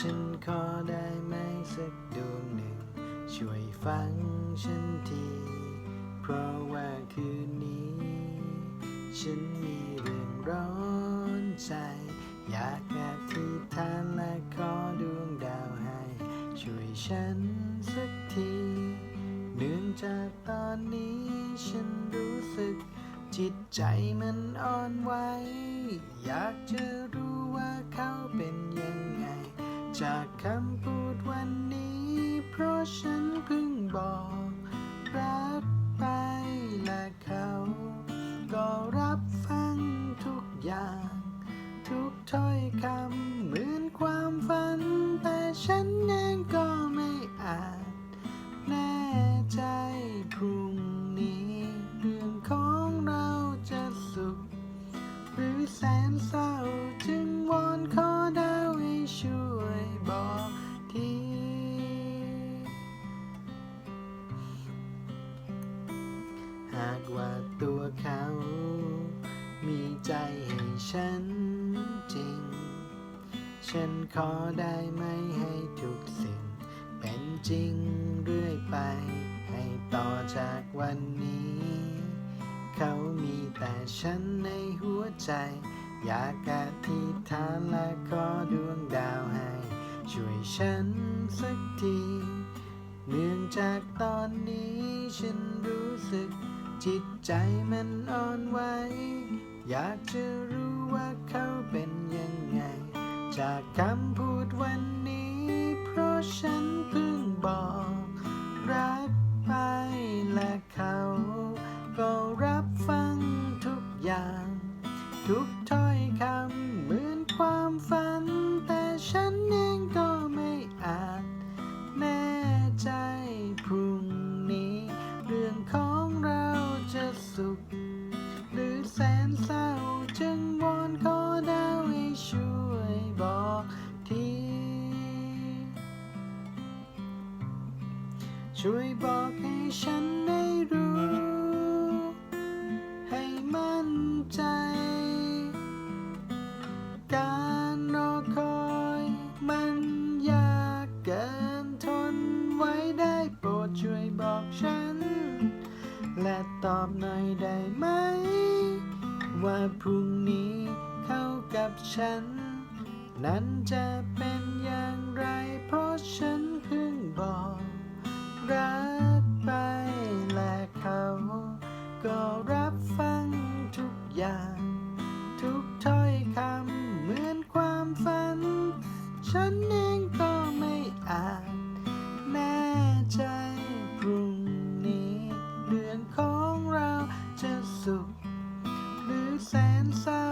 ฉันขอได้ไหมสักดวงหนึ่ง ช่วยฟังฉันที เพราะว่าคืนนี้ ฉันมีเรื่องร้อนใจ อยากอธิษฐานและขอดวงดาวให้ ช่วยฉันสักทีเนื่องจากตอนนี้ฉันรู้สึกจิตใจมันอ่อนไหวอยากจะรู้ว่าเขาเป็นยังไง จากคำพูดวันนี้ เพราะฉันเพิ่งบอก รักไปและเขา ก็รับฟังทุกอย่าง ทุกถ้อยคำเหมือนความฝัน แต่ฉันเองก็ากว่าตัวเขา มีใจให้ฉันจริง ฉันขอได้ไหมให้ทุกสิ่ง เป็นจริงเรื่อยไป ให้ต่อจากวันนี้ เขามีแต่ฉันในหัวใจ อยากอธิษฐานและขอดวงดาวให้ ช่วยฉันสักทีเนื่องจากตอนนี้ฉันรู้สึก จิตใจมันอ่อนไหว อยากจะรู้ว่าเขาเป็นยังไง จากคำพูดวันนี้ เพราะฉันเพิ่งบอก รักไปและเขา ก็รับฟังทุกอย่าง ทุกถ้อยคำเหมือนความฝัน แต่ฉันเองก็ไม่อาจ แน่ใจพรุ่ง ช่วยบอกให้ฉันได้รู้ ให้มั่นใจ การรอคอยมันยากเกินทนไว้ได้โปรดช่วยบอกฉัน และตอบหน่อยได้ไหม ว่าพรุ่งนี้เข้ากับฉัน นั้นจะเป็นอย่างไรเพราะฉัน ฉันเองก็ไม่อาจแน่ใจพรุ่งนี้เดือนของเราจะสุขหรือแสนเศร้า